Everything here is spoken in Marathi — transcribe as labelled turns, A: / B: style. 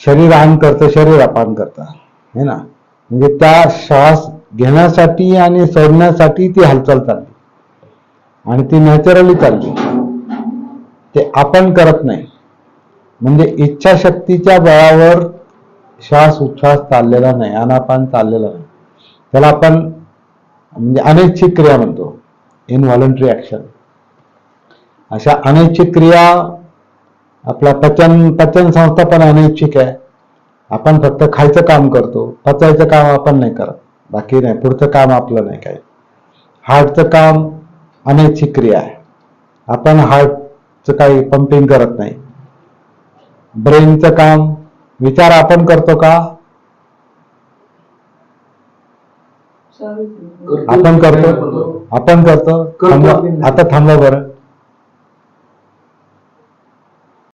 A: शरीर आन करतं शरीर अपान करतं. है ना? म्हणजे त्या श्वास घेण्यासाठी आणि सोडण्यासाठी ती हालचाल चालली आणि ती नॅचरली चालली ते आपण करत नाही. म्हणजे इच्छाशक्तीच्या बळावर श्वास उच्छ्वास चाललेला नाही अनापान चाललेला नाही. त्याला आपण म्हणजे अनैच्छिक क्रिया म्हणतो. इनव्हॉलंटरी ऍक्शन अशा अनैच्छिक क्रिया आपला पचन पचन संस्था पण अनैच्छिक आहे. आपण फक्त खायचं काम करतो पचायचं काम आपण नाही करत. बाकी नाही पुढचं काम आपलं नाही काय हार्टचं काम अनैच्छिक क्रिया आहे. आपण हार्टचं काही पंपिंग करत नाही. ब्रेनचं काम विचार आपण करतो का? आपण करतो? आपण करतो? आता थांबवा बरं.